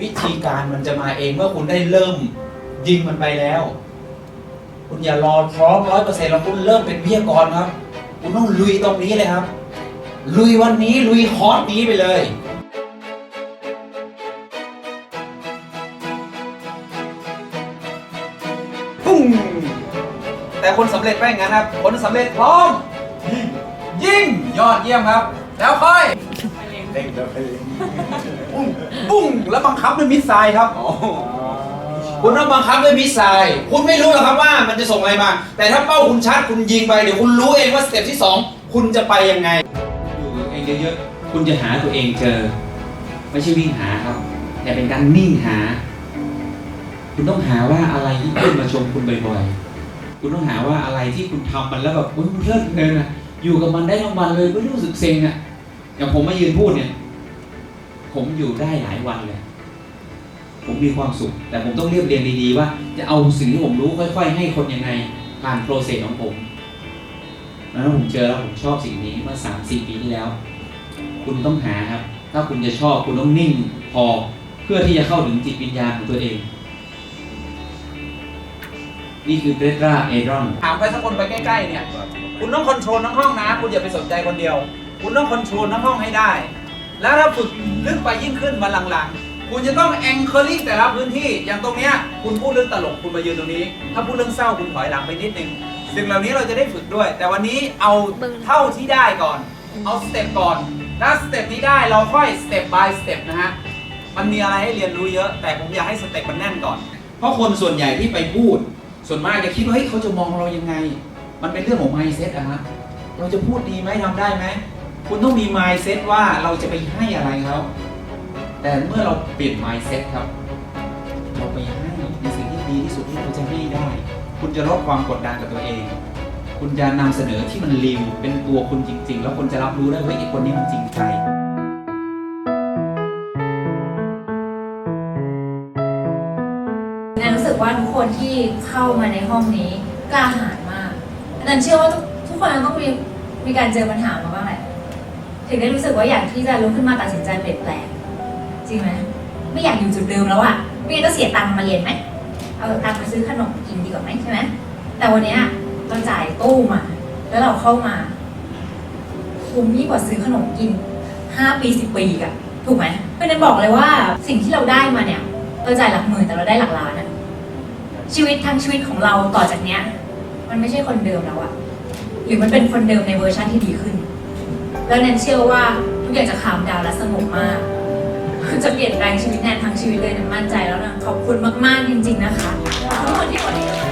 วิธีการมันจะมาเองเมื่อคุณได้เริ่มยิงมันไปแล้ว คุณอย่ารอพร้อมร้อยเปอร์เซ็นต์แล้วคุณเริ่มเป็นวิทยากรครับ คุณต้องลุยตรงนี้เลยครับ ลุยวันนี้ลุยคอร์สนี้ไปเลยปุ้งแต่คนสำเร็จไม่อย่างนั้นครับ คนสำเร็จพร้อม ยิงยิงยอดเยี่ยมครับ แล้วค่อย เล่นแล้วไปปุ้งปุ้งแล้วบังคับด้วยมิสไซล์ครับอ๋อคุณต้องบังคับด้วยมิสไซล์ คุณไม่รู้หรอกครับว่ามันจะส่งอะไรมา แต่ถ้าเป้าคุณชัดคุณยิงไปเดี๋ยวคุณรู้เองว่าสเต็ปที่สองคุณจะไปยังไง อยู่กับตัวเองเยอะๆ คุณจะหาตัวเองเจอ ไม่ใช่วิ่งหาครับ แต่เป็นการนิ่งหา คุณต้องหาว่าอะไรที่เพื่อนมาชมคุณบ่อยๆ คุณต้องหาว่าอะไรที่คุณทำมันแล้วแบบอุ๊ยมันเพลิดเพลินอะอยู่กับมันได้ทั้งวันเลยไม่รู้สึกเซ็งอะ อย่างผมมายืนพูดเนี่ย ผมอยู่ได้หลายวันเลย ผมมีความสุข แต่ผมต้องเรียบเรียงดีๆว่า จะเอาสิ่งที่ผมรู้ค่อยๆ ให้คนยังไงผ่านโปรเซสของผมแล้วผมเจอแล้วผมชอบสิ่งนี้เมื่อสามสี่ปีที่แล้ว คุณต้องหาครับ ถ้าคุณจะชอบคุณต้องนิ่งพอเพื่อที่จะเข้าถึงจิตวิญญาณของตัวเอง นี่คือเดตราเอรอน ถามใครสักคนไปใกล้ๆเนี่ย คุณต้องคอนโทรลทั้งห้องนะ คุณอย่าไปสนใจคนเดียว คุณต้องคอนโทรลทั้งห้องให้ได้ แล้วถ้าฝึกลึกไปยิ่งขึ้นมาหลังๆ คุณจะต้องแองเ r อริ่งแต่ละพื้นที่ อย่างตรงเนี้ยคุณพูดเรื่องตลกคุณมายืนตรงนี้ ถ้าพูดเรื่องเศร้าคุณถอยหลังไปนิดนึงสิ่งเหล่านี้เราจะได้ฝึกด้วย แต่วันนี้เอาเท่าที่ได้ก่อน เอาสเต็ปก่อน ถ้าสเต็ปนี้ได้เราค่อยสเต็ป by สเต็ปนะฮะ มันมีอะไรให้เรียนรู้เยอะ แต่ผมอยากให้สเต็ปมันแน่นก่อน เพราะคนส่วนใหญ่ที่ไปพูด ส่วนมากจะคิดว่าเฮ้ยเขาจะมองเรายังไง มันเป็นเรื่องของ mindset อะฮะ เราจะพูดดีไหมทำได้ไหม คุณต้องมี mindset ว่าเราจะไปให้อะไรเขาแต่เมื่อเราเปลี่ยน mindset ครับ เราไปให้ในสิ่งที่ดีที่สุดที่เราจะให้ได้ คุณจะลดความกดดันกับตัวเอง คุณจะนำเสนอที่มันรีวเป็นตัวคุณจริง ๆ แล้วคนจะรับรู้ได้ว่าไอ้คนนี้มันจริงใจแนนรู้สึกว่าทุกคนที่เข้ามาในห้องนี้กล้าหาญมากแนนเชื่อว่าทุกทุกคนต้องมีมีการเจอปัญหามาบ้างแหละ ถึงได้รู้สึกว่าอยากที่จะลุกขึ้นมาตัดสินใจเปลี่ยนแปลงจริงไหมไม่อยากอยู่จุดเดิมแล้วอะไม่ก็เสียตังค์มาเรียนไหมเอาตังค์มาซื้อขนมกินดีกว่าไหมใช่ไหมแต่วันนี้เราจ่ายตู้มา แล้วเราเข้ามาคุ้มยิ่งกว่าซื้อขนมกินห้าปีสิบปีอะถูกไหมเพราะนั้นบอกเลยว่าสิ่งที่เราได้มาเนี่ยเราจ่ายหลักหมื่นแต่เราได้หลักล้านอะชีวิตทั้งชีวิตของเราต่อจากเนี้ย มันไม่ใช่คนเดิมแล้วอะหรือมันเป็นคนเดิมในเวอร์ชันที่ดีขึ้น แล้วแนนเชื่อว่าทุกอย่างจะขามดาวและสงบมาก จะเปลี่ยนแปลงชีวิตแนนทั้งชีวิตเลยแนนมั่นใจแล้วนะขอบคุณมากๆจริง ๆ นะคะทุกคนที่กด